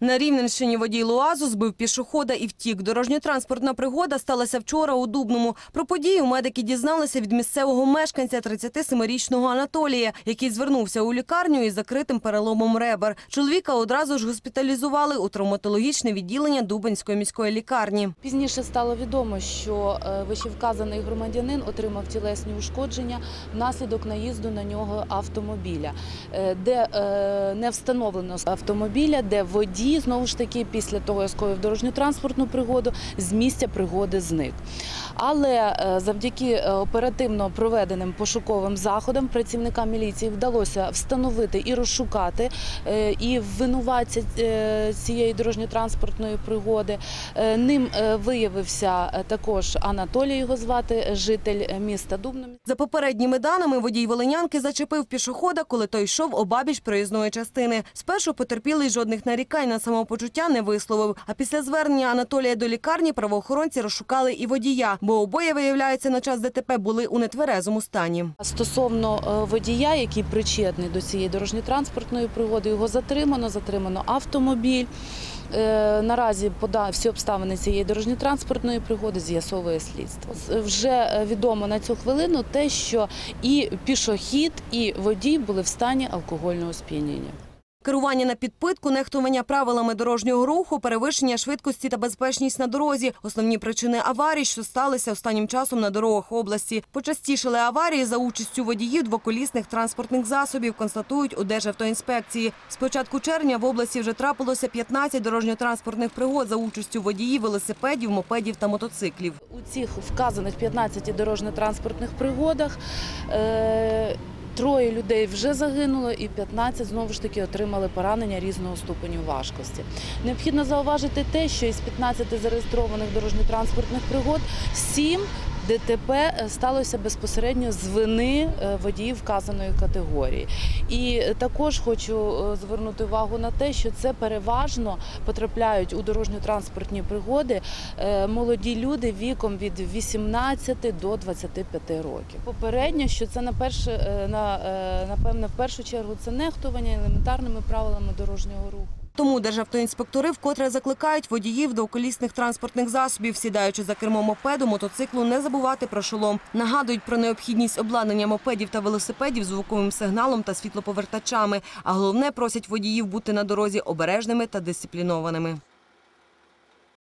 На Рівненщині водій Луазу збив пішохода і втік. Дорожньо-транспортна пригода сталася вчора у Дубному. Про подію медики дізналися від місцевого мешканця 37-річного Анатолія, який звернувся у лікарню із закритим переломом ребер. Чоловіка одразу ж госпіталізували у травматологічне відділення Дубенської міської лікарні. Пізніше стало відомо, що е, вищевказаний громадянин отримав тілесні ушкодження внаслідок наїзду на нього автомобіля, е, де е, не встановлено автомобіля, де водій знову ж таки після того, як скоїв дорожньо-транспортну пригоду, з місця пригоди зник. Але е, завдяки е, оперативно проведеним пошуковим заходам працівникам міліції вдалося встановити і розшукати е, і винуватця цієї дорожньо-транспортної пригоди. Ним виявився також Анатолій, його звати, житель міста Дубно. За попередніми даними, водій Волинянки зачепив пішохода, коли той йшов обабіч проїзної частини. Спершу потерпілий жодних нарікань на самопочуття не висловив. А після звернення Анатолія до лікарні правоохоронці розшукали і водія, бо обоє, виявляється, на час ДТП були у нетверезому стані. Стосовно е, водія, який причетний до цієї дорожньо-транспортної пригоди, його затримано, затримано автомобіль. Е, Наразі всі обставини цієї дорожньо-транспортної пригоди з'ясовує слідство. Вже е, відомо на цю хвилину те, що і пішохід, і водій були в стані алкогольного сп'яніння. Керування на підпитку, нехтування правилами дорожнього руху, перевищення швидкості та безпечність на дорозі – основні причини аварій, що сталися останнім часом на дорогах області. Почастішали аварії за участю водіїв двоколісних транспортних засобів, констатують у Державтоінспекції. З початку червня в області вже трапилося 15 дорожньо-транспортних пригод за участю водіїв велосипедів, мопедів та мотоциклів. У цих вказаних 15 дорожньо-транспортних пригодах е, троє людей вже загинуло і 15 знову ж таки отримали поранення різного ступеню важкості. Необхідно зауважити те, що із 15 зареєстрованих дорожньо-транспортних пригод 7 ДТП сталося безпосередньо з вини е, водіїв вказаної категорії. І також хочу е, звернути увагу на те, що це переважно потрапляють у дорожньо-транспортні пригоди е, молоді люди віком від 18 до 25 років. Попередньо, що це на перше, е, на е, напевне, в першу чергу це нехтування елементарними правилами дорожнього руху. Тому державтоінспектори вкотре закликають водіїв до колісних транспортних засобів, сідаючи за кермо мопеду, мотоциклу, не забувати про шолом. Нагадують про необхідність обладнання мопедів та велосипедів звуковим сигналом та світлоповертачами. А головне просять водіїв бути на дорозі обережними та дисциплінованими.